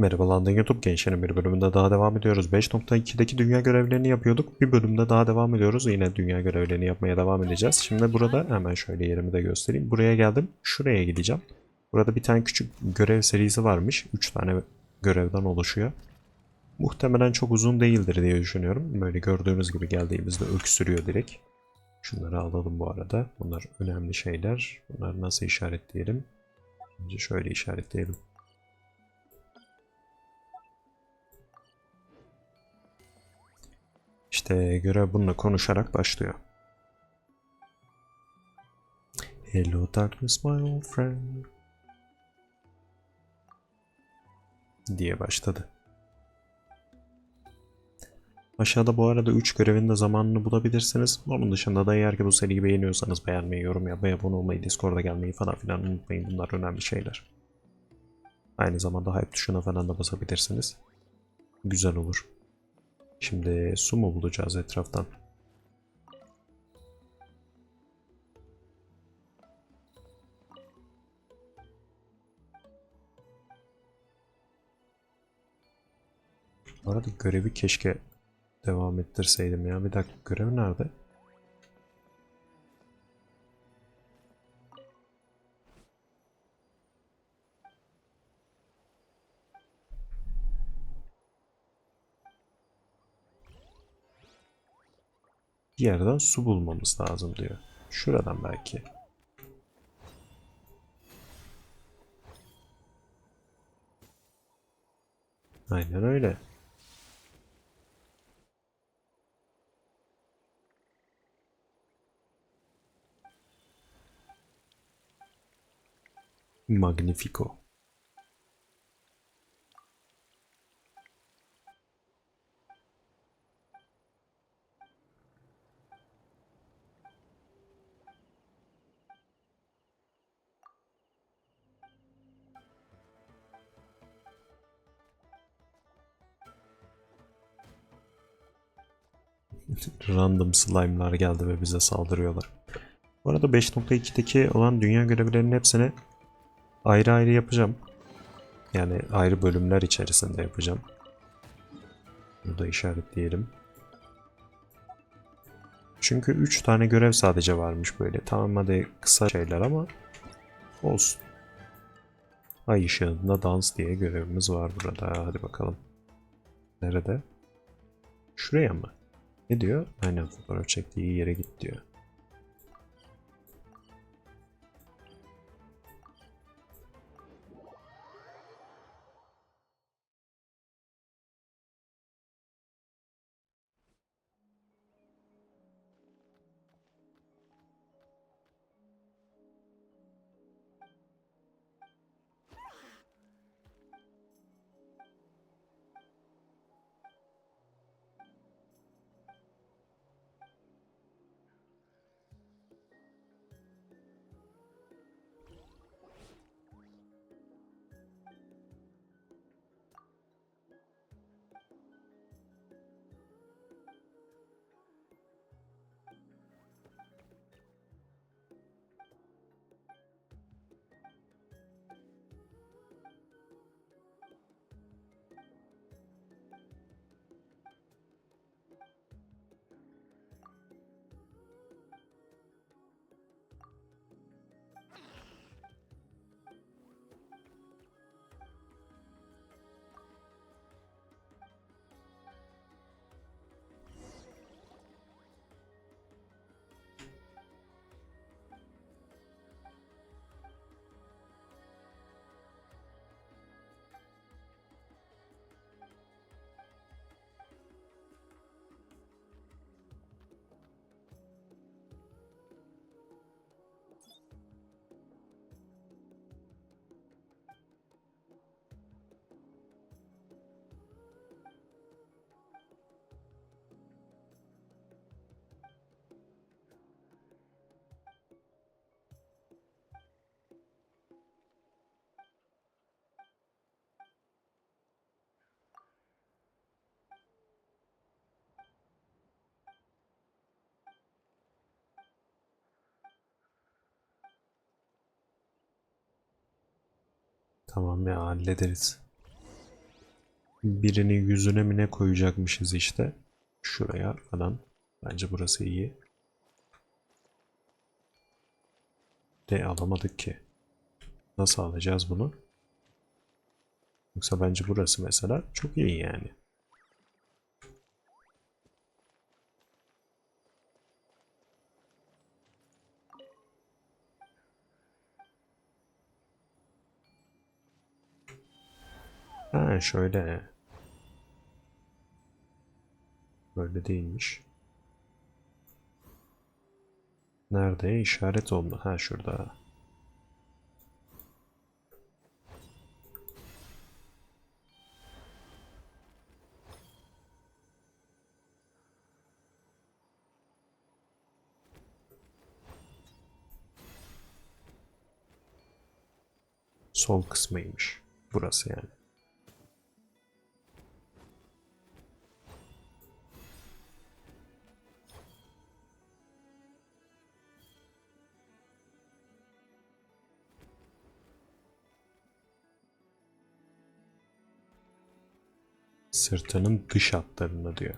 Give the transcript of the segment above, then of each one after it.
Merhaba London YouTube gençlerin bir bölümünde daha devam ediyoruz. 5.2'deki dünya görevlerini yapıyorduk. Bir bölümde daha devam ediyoruz. Yine dünya görevlerini yapmaya devam edeceğiz. Şimdi burada hemen şöyle yerimi de göstereyim. Buraya geldim. Şuraya gideceğim. Burada bir tane küçük görev serisi varmış. 3 tane görevden oluşuyor. Muhtemelen çok uzun değildir diye düşünüyorum. Böyle gördüğünüz gibi geldiğimizde öksürüyor direkt. Şunları alalım bu arada. Bunlar önemli şeyler. Bunları nasıl işaretleyelim? Önce şöyle işaretleyelim. İşte görev bununla konuşarak başlıyor. Hello darkness my old friend. diye başladı. Aşağıda bu arada 3 görevin de zamanını bulabilirsiniz. Onun dışında da eğer ki bu seriyi beğeniyorsanız beğenmeyi, yorum yapmayı, abone olmayı, Discord'a gelmeyi falan filan unutmayın. Bunlar önemli şeyler. Aynı zamanda hype tuşuna falan da basabilirsiniz. Güzel olur. Şimdi su mu bulacağız etraftan? Bu arada görevi keşke devam ettirseydim ya. Bir dakika görev nerede? Bir yerden su bulmamız lazım diyor. Şuradan belki. Aynen öyle. Magnifico. Random slime'lar geldi ve bize saldırıyorlar. Bu arada 5.2'deki olan dünya görevlerinin hepsini ayrı ayrı yapacağım. Yani ayrı bölümler içerisinde yapacağım. Bunu da işaretleyelim. Çünkü 3 tane görev sadece varmış böyle. Tamam hadi kısa şeyler ama olsun. Ay ışığında dans diye görevimiz var burada. Hadi bakalım. Nerede? Şuraya mı? Ne diyor? Aynen fotoğraf çektiği yere git diyor. Tamam ya hallederiz. Birini yüzüne mi ne koyacakmışız işte. Şuraya falan. Bence burası iyi. De alamadık ki. Nasıl alacağız bunu? Yoksa bence burası mesela çok iyi yani. Ha şöyle. Böyle değilmiş. Nerede? işaret oldu. Ha şurada. Sol kısmıymış. Burası yani. Sırtının dış hatlarında diyor.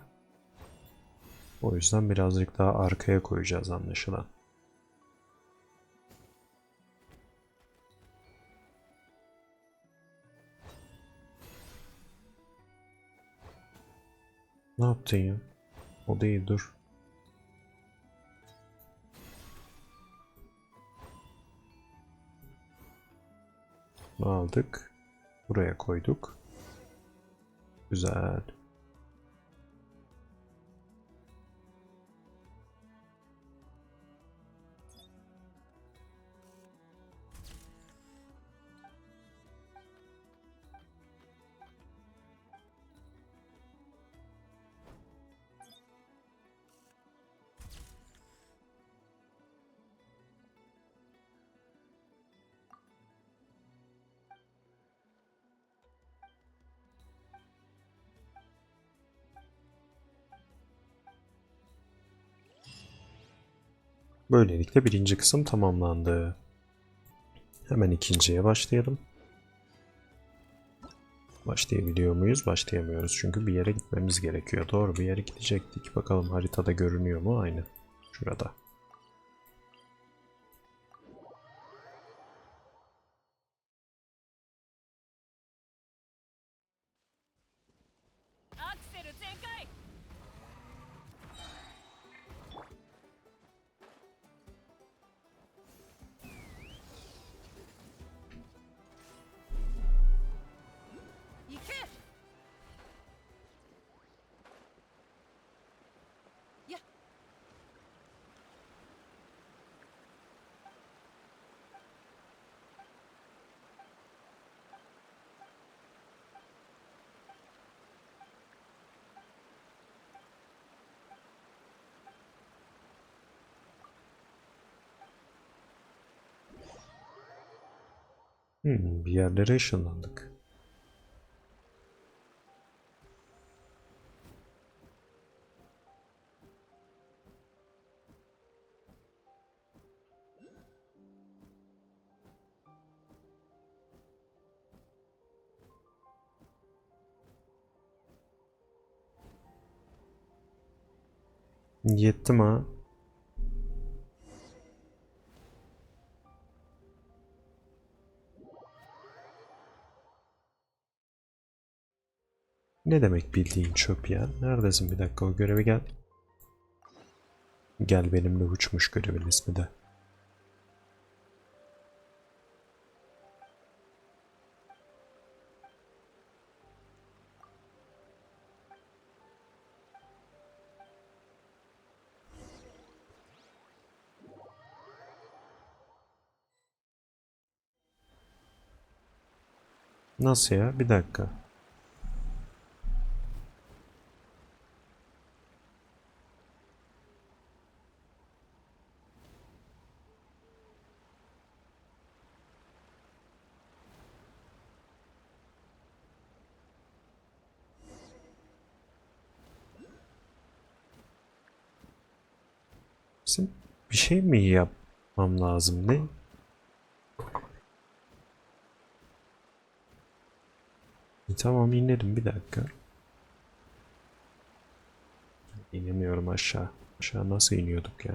O yüzden birazcık daha arkaya koyacağız anlaşılan. Ne yaptın ya? O değil dur. Bunu aldık. Buraya koyduk. Güzel. Böylelikle birinci kısım tamamlandı. Hemen ikinciye başlayalım. Başlayabiliyor muyuz? Başlayamıyoruz çünkü bir yere gitmemiz gerekiyor. Doğru bir yere gidecektik. Bakalım haritada görünüyor mu? Aynı. Şurada. Hmm, bir yerlere ışınlandık. Yettim ha. Ne demek bildiğin çöp ya? Neredesin bir dakika o görevi gel. Gel benimle uçmuş görevin ismi de. Nasıl ya? Bir dakika. Bizim bir şey mi yapmam lazım? Ne? E, tamam inelim bir dakika. İnemiyorum aşağı. Aşağı nasıl iniyorduk ya?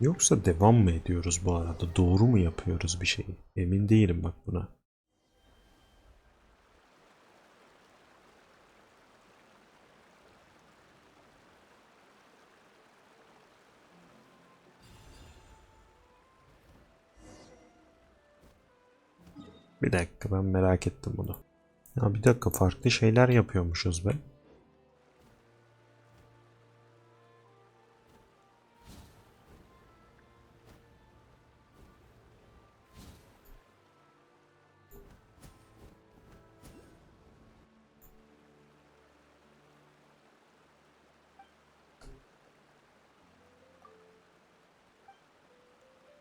Yoksa devam mı ediyoruz bu arada? Doğru mu yapıyoruz bir şeyi? Emin değilim bak buna. Bir dakika ben merak ettim bunu. Ya bir dakika farklı şeyler yapıyormuşuz be.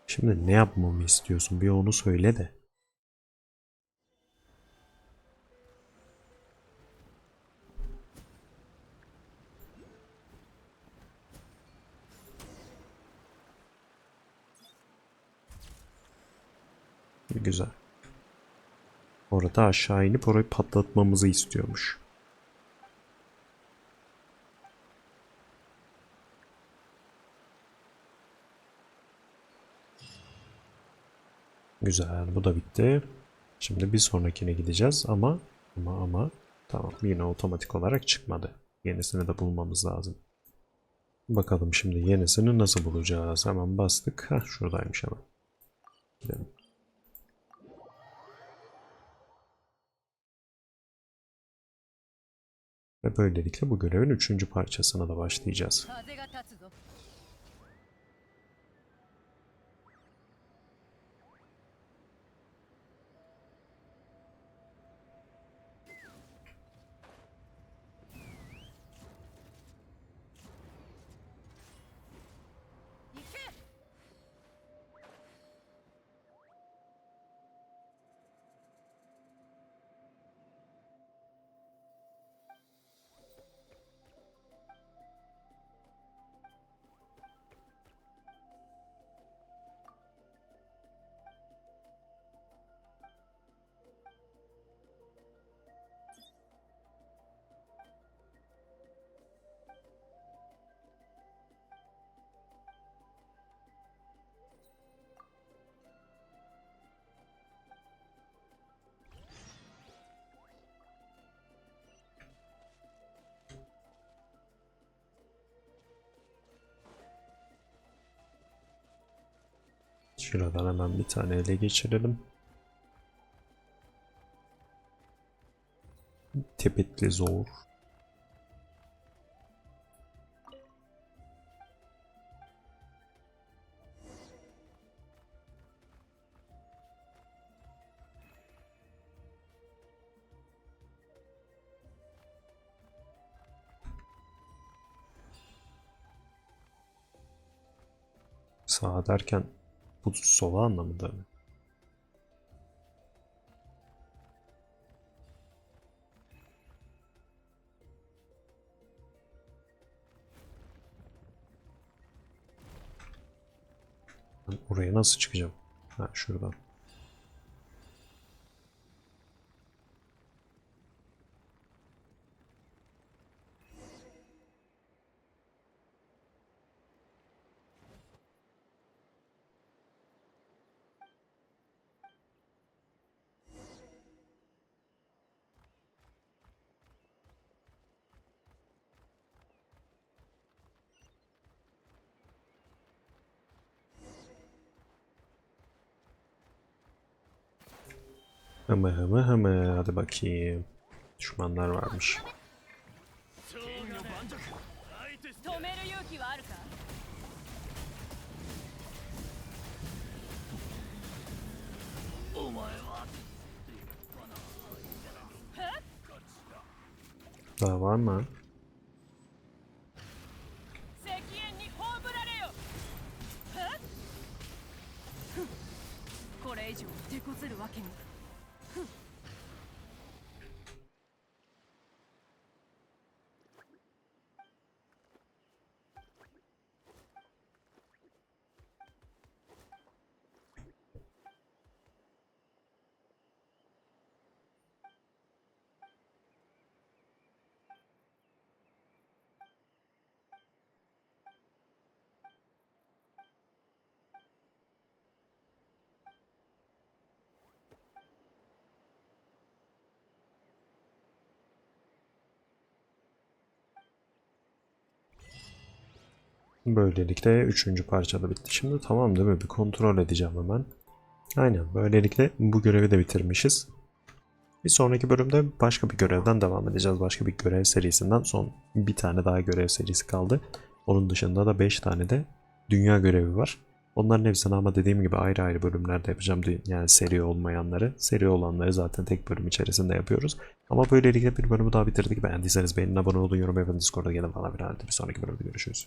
Şimdi ne yapmamı istiyorsun? Bir onu söyle de. Güzel. Orada aşağı inip orayı patlatmamızı istiyormuş. Güzel, bu da bitti. Şimdi bir sonrakine gideceğiz ama ama ama tamam yine otomatik olarak çıkmadı. Yenisini de bulmamız lazım. Bakalım şimdi yenisini nasıl bulacağız? Hemen bastık. Heh, şuradaymış hemen. Gidelim. Ve böylelikle bu görevin üçüncü parçasına da başlayacağız. Şuradan hemen bir tane ele geçirelim. Tepetli zor. Sağ derken bu sola anlamında mı? Ben oraya nasıl çıkacağım? Ha şuradan. Hımı hımı hımı. Hadi bakayım. Düşmanlar varmış. Daha var mı? Böylelikle üçüncü parça da bitti. Şimdi tamam değil mi? Bir kontrol edeceğim hemen. Aynen. Böylelikle bu görevi de bitirmişiz. Bir sonraki bölümde başka bir görevden devam edeceğiz. Başka bir görev serisinden son bir tane daha görev serisi kaldı. Onun dışında da 5 tane de dünya görevi var. Onların hepsini ama dediğim gibi ayrı ayrı bölümlerde yapacağım. Yani seri olmayanları. Seri olanları zaten tek bölüm içerisinde yapıyoruz. Ama böylelikle bir bölümü daha bitirdik. Beğendiyseniz beğenin, abone olun, yorum yapın, Discord'a gelin falan filan. Bir sonraki bölümde görüşürüz.